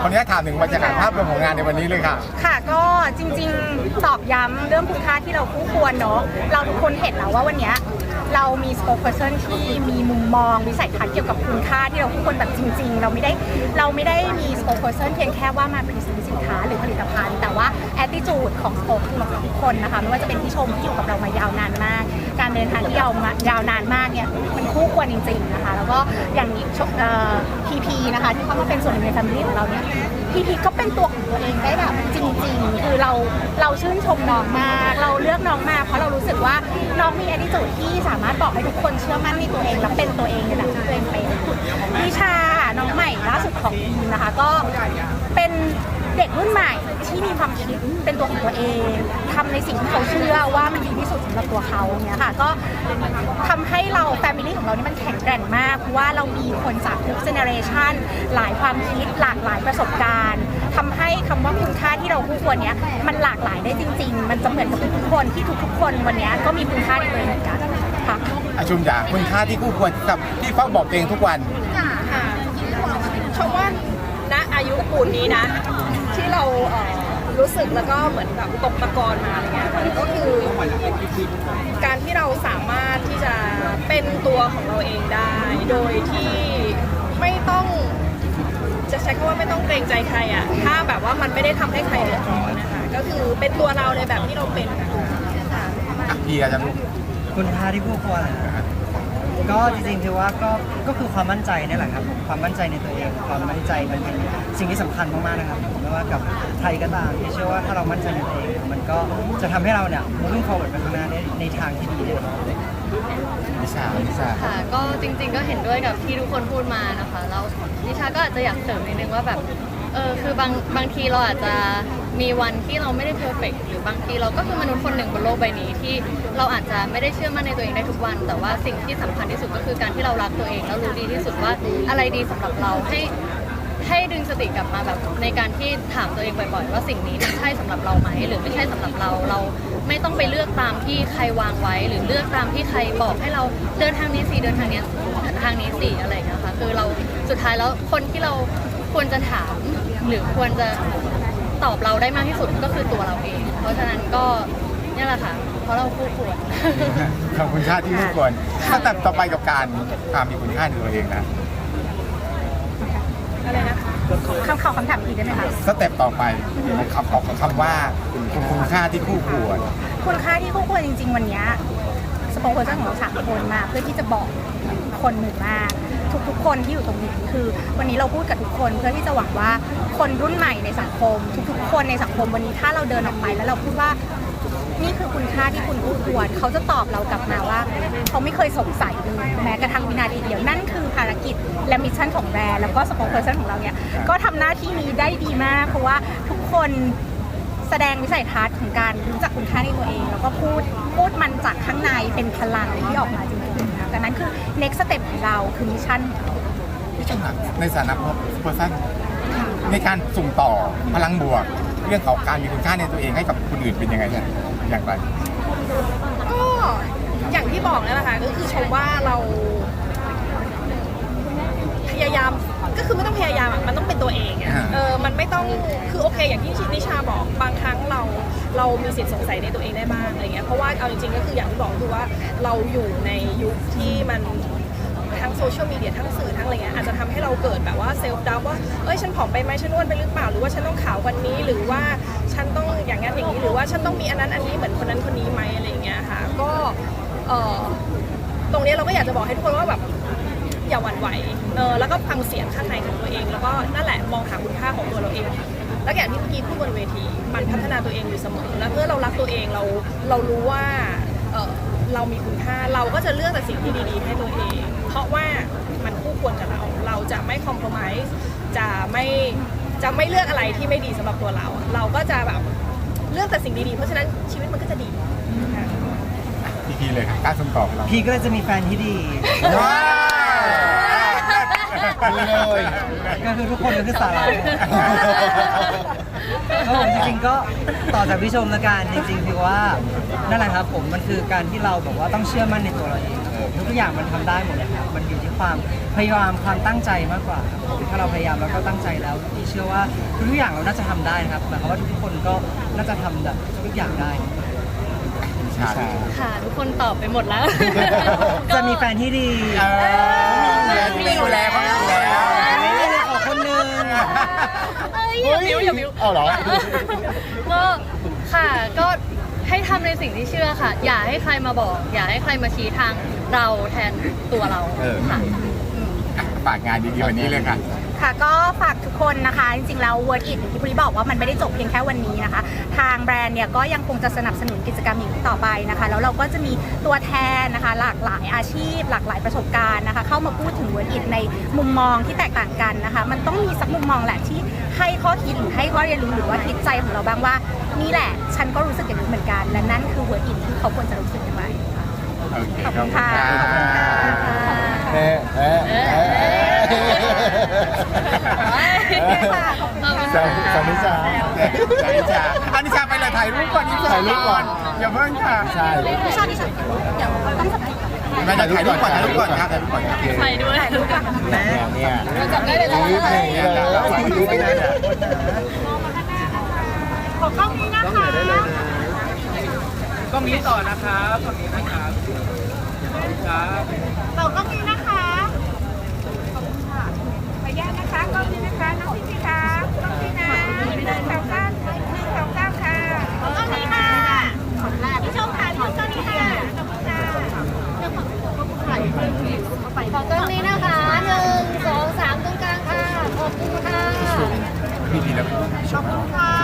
ขออนุญาตถามถึงบรรยากาศภาพรวมของงานในวันนี้เลยค่ะ ค่ะก็จริงๆตอกย้ำเรื่องคุณค่าที่เราคู่ควรเนาะเราทุกคนเห็นแล้วว่าวันนี้เรามี spokesperson ที่มีมุมมองวิสัยทัศน์เกี่ยวกับคุณค่าที่เราคู่ควรแบบจริง ๆ เราไม่ได้เราไม่ได้มี spokesperson เพียงแค่ว่ามาพรีเซนต์สินค้าหรือผลิตภัณฑ์ แต่ว่า attitude ของ spoke ของทุกคนนะคะไม่ว่าจะเป็นพี่ชมที่อยู่กับเรามายาวนานมาก การเดินทางที่ยาวนายาวนานมากเนี่ยมันคู่ควรจริง ๆนะคะ แล้วก็อย่างนี้พีพีนะคะที่เขามาเป็นส่วนหนึ่งใน family ของเราเนี่ยพีพีก็เป็นตัวของตัวเองได้แบบจริง ๆ คือเราเราชื่นชมน้องมากเราเลือกน้องมาเพราะเรารู้สึกว่าน้องมี attitude ที่สามารถบอกให้ทุกคนเชื่อมั่นในตัวเองและเป็นตัวเองในแบบที่ตัวเองเป็นนิชาน้องใหม่ล่าสุดของทีมนะคะก็เป็น เด็กรุ่นใหม่ที่มีความคิดเป็นตัวของตัวเองทำในสิ่งที่เขาเชื่อว่ามันดีที่สุดสำหรับตัวเขาเนี่ยค่ะก็ทำให้เราแฟมิลี่ของเรานี่มันแข็งแกร่งมากเพราะว่าเรามีคนจากทุกเจเนอเรชันหลายความคิดหลากหลายประสบการณ์ทำให้คำว่าคุณค่าที่เราคู่ควรเนี้ยมันหลากหลายได้จริง ๆ มันจะเหมือนกับทุกคนที่ทุกๆคนวันเนี้ยก็มีคุณค่าในตัวเองเหมือนกันค่ะอาชุมจ๋าคุณค่าที่คู่ควรกับที่เฝ้าบอกตัวเองทุกวันค่ะชมว่าณอายุ ปูนนี้นะ ที่เราเอ่อรู้สึกแล้วก็เหมือนแบบตกตะกอนมาอะไรเงี้ยค่ะก็คือการที่เราสามารถที่จะเป็นตัวของเราเองได้ โดยที่ไม่ต้อง จะใช้คำว่าไม่ต้องเกรงใจใครอะถ้าแบบว่ามันไม่ได้ทำให้ใครเดือดร้อนนะคะ ก็คือเป็นตัวเราในแบบที่เราเป็นค่ะอะพี่อาจารย์คุณค่าที่คู่ควรนะครับ ก็จริงๆถือว่าก็ก็คือความมั่นใจนี่แหละครับความมั่นใจในตัวเอง ความมั่นใจมันเป็นสิ่งที่สำคัญมากๆนะครับไม่ว่ากับใครก็ตามที่เชื่อว่าถ้าเรามั่นใจในตัวเองมันก็จะทำให้เราเนี่ย moving forward ไปข้างหน้าได้ในทางที่ดีนะครับนิชานิชาค่ะ ก็จริงๆก็เห็นด้วยกับที่ทุกคนพูดมานะคะ แล้วนิชาก็อาจจะอยากเสริมนิดนึงว่าแบบ เออคือบางบางทีเราอาจจะ มีวันที่เราไม่ได้เพอร์เฟกหรือบางทีเราก็คือมนุษย์คนหนึ่งบนโลกใบนี้ที่เราอาจจะไม่ได้เชื่อมั่นในตัวเองได้ทุกวัน แต่ว่าสิ่งที่สำคัญที่สุดก็คือการที่เรารักตัวเองแล้วรู้ดีที่สุดว่าอะไรดีสำหรับเราให้ ให้ดึงสติกลับมาแบบในการที่ถามตัวเองบ่อยๆว่าสิ่งนี้มันใช่สำหรับเราไหมหรือไม่ใช่สำหรับเราเราไม่ต้องไปเลือกตามที่ใครวางไว้ หรือเลือกตามที่ใครบอกให้เราเดินทางนี้สิเดินทางเนี้ยทางนี้สิอะไรอย่างเงี้ยค่ะคือเราสุดท้ายแล้วคนที่เราควรจะถาม หรือควรจะ ตอบเราได้มากที่สุดก็คือตัวเราเอง เพราะฉะนั้นก็เนี่ยแหละค่ะ เพราะเราคู่ควร ขอบคุณค่าที่คู่ควรถ้าแต่ต่อไปกับการความมีคุณค่าในตัวเองนะอะไรนะคะคำข่าวคำถามอีกได้ไหมคะ สเต็ปต่อไปของคำของคำว่าคุณค่าที่คู่ควร คุณค่าที่คู่ควรจริง ๆ วันเนี้สปอนเซอร์ของเราสามคนมา เพื่อที่จะบอกคนหมู่มาก ทุกๆ คนที่อยู่ตรงนี้คือ วันนี้เราพูดกับทุกคนเพื่อที่จะหวังว่าคนรุ่นใหม่ในสังคม ทุกๆ คนในสังคมวันนี้ถ้าเราเดินออกไปแล้วเราพูดว่านี่คือคุณค่าที่คุณคู่ควรเขาจะตอบเรากลับมาว่า เขาไม่เคยสงสัยเลยแม้กระทั่งวินาทีเดียว นั่นคือภารกิจและมิชชั่นของแบรนด์แล้วก็สปอนเซอร์ของเราเนี่ยก็ทำหน้าที่นี้ได้ดีมาก เพราะว่าทุกคนแสดงวิสัยทัศน์ของการรู้จักคุณค่าในตัวเอง แล้วก็พูดพูดมันจากข้างในเป็นพลังที่ออกมาจริงๆนะดังนั้นคือ next step เราคือมิชชั่นที่ชมในฐานะเพอร์ซันในการส่งต่อพลังบวก เรื่องของการมีคุณค่าในตัวเองให้กับคนอื่นเป็นยังไงเนี่ยอย่างไรก็อย่างที่บอกนั่นแหละค่ะก็คือชมว่าเรา พยายามก็คือไม่ต้องพยายามอะมันต้องเป็นตัวเองอะเออมันไม่ต้องคือโอเค อย่างที่นิชาบอกบางครั้งเราเรามีสิทธิ์สงสัยในตัวเองได้บ้างอะไรเงี้ยเพราะว่าเอาจริงๆก็คืออย่างที่บอกคือว่าเราอยู่ในยุคที่มัน ทั้งโซเชียลมีเดียทั้งสื่อทั้งอะไรเงี้ยอาจจะทำให้เราเกิดแบบว่าเซลฟ์ดาวว่าเอ้ยฉันผอมไปไหมฉันอ้วนไปหรือเปล่าหรือว่าฉันต้องขาววันนี้หรือว่าฉันต้องอย่างนั้นอย่างนี้หรือว่าฉันต้องมีอันนั้นอันนี้เหมือนคนนั้นคนนี้ไหมอะไรเงี้ยค่ะก็เออตรงเนี้ยเราก็อยากจะบอกให้ทุกคนว่าแบบอย่าหวั่นไหวเออแล้วก็ฟังเสียงข้างในของตัวเอง แล้วก็นั่นแหละมองหาคุณค่าของตัวเราเองแล้วอย่างที่เมื่อกี้พูดบนเวที มันพัฒนาตัวเองอยู่เสมอ แล้วเมื่อเรารักตัวเองเราเรารู้ว่าเออ เรามีคุณค่าเราก็จะเลือกแต่สิ่งที่ดีๆ ให้ตัวเอง เพราะว่ามันคู่ควรกับเรา เราจะไม่คอมเพลมไมซ์จะไม่จะไม่เลือกอะไรที่ไม่ดีสำหรับตัวเรา เราก็จะแบบเลือกแต่สิ่งดีๆ เพราะฉะนั้นชีวิตมันก็จะดีค่ะพีพีเลยครับการส่งต่อของเราพี่ก็เลยจะมีแฟนที่ดีว้า วเลยก็คือทุกคนก็คือสาระก็ผมจริงๆก็ต่อจากพี่ชมละกันจริงๆคือว่านั่นแหละครับผมมันคือการที่เราแบบว่าต้องเชื่อมั่นในตัวเราเองครับทุกอย่างมันทำได้หมดเลยครับมันอยู่ที่ความพยายามความตั้งใจมากกว่าครับถ้าเราพยายามแล้วก็ตั้งใจแล้วพี่เชื่อว่าทุกอย่างเราน่าจะทำได้นะครับหมายความว่าทุกคนก็น่าจะทำแบบทุกอย่างได้ ช่ค่ะ ทุกคนตอบไปหมดแล้ว จะมีแฟนที่ดีเออมีอยู่แล้วเขามีอยู่แล้วไม่ได้ขอคนหนึง เอ้ยอย่าบิ้วอย่าบิ้วเอาเหรอ ก็ค่ะก็ให้ทำในสิ่งที่เชื่อค่ะ อย่าให้ใครมาบอก อย่าให้ใครมาชี้ทางเราแทนตัวเราเออ ค่ะ ฝากงานดีๆวันนี้เลยค่ะ ค่ะก็ฝากทุกคนนะคะ จริงๆแล้ว Word It อย่างที่พุริบอกว่ามันไม่ได้จบเพียงแค่วันนี้นะคะทา งแบรนด์เนี่ยก็ยังคงจะสนับสนุนกิจกรรมอย่างนี้ต่อไปนะคะ แล้วเราก็จะมีตัวแทนนะคะ หลากหลายอาชีพ หลากหลายประสบการณ์นะคะ เข้ามาพูดถึง Word It ในมุมมองที่แตกต่างกันนะคะ มันต้องมีสักมุมมองแหละที่ให้ข้อคิดหรือให้ข้อเรียนรู้หรือว่าคิดใจของเราบ้างว่านี่แหละ ฉันก็รู้สึกอย่างนี้เหมือนกัน และนั่นคือ Word It ที่เขาควรจะรู้สึกกันไว้โอเคขอบคุณค่ะขอบคุณค่ะเอ๊ะเอ๊ะเอ๊ะค่ะขอบคุณค่ะสาสานิชาสานิชาอานิชาไปเลย ถ่ายรูปก่อนนี่ถ่ายรูปก่อน อย่าเพิ่งค่ะใช่ไม่ชอบที่สุดเดี๋ยวต้องสัมภาษณ์ไม่ได้ถ่ายรูปก่อนถ่ายรูปก่อนครับถ่ายรูปก่อนไปด้วยถ่ายรูปก่อนแม่เนี่ยเราจับได้เลยเรารูปหนึ่งเนี่ยเราถ่ายรูปไม่ได้เนี่ยขอกล้องนี้นะคะก็มีต่อนะครับฝั่งนี้นะครับครับขอกล้ ขอกล้องนี้นะคะหนึ่งสองสามตรงกลางค่ะ ขอบคุณค่ะ พี่ดีแล้วขอบคุณค่ะ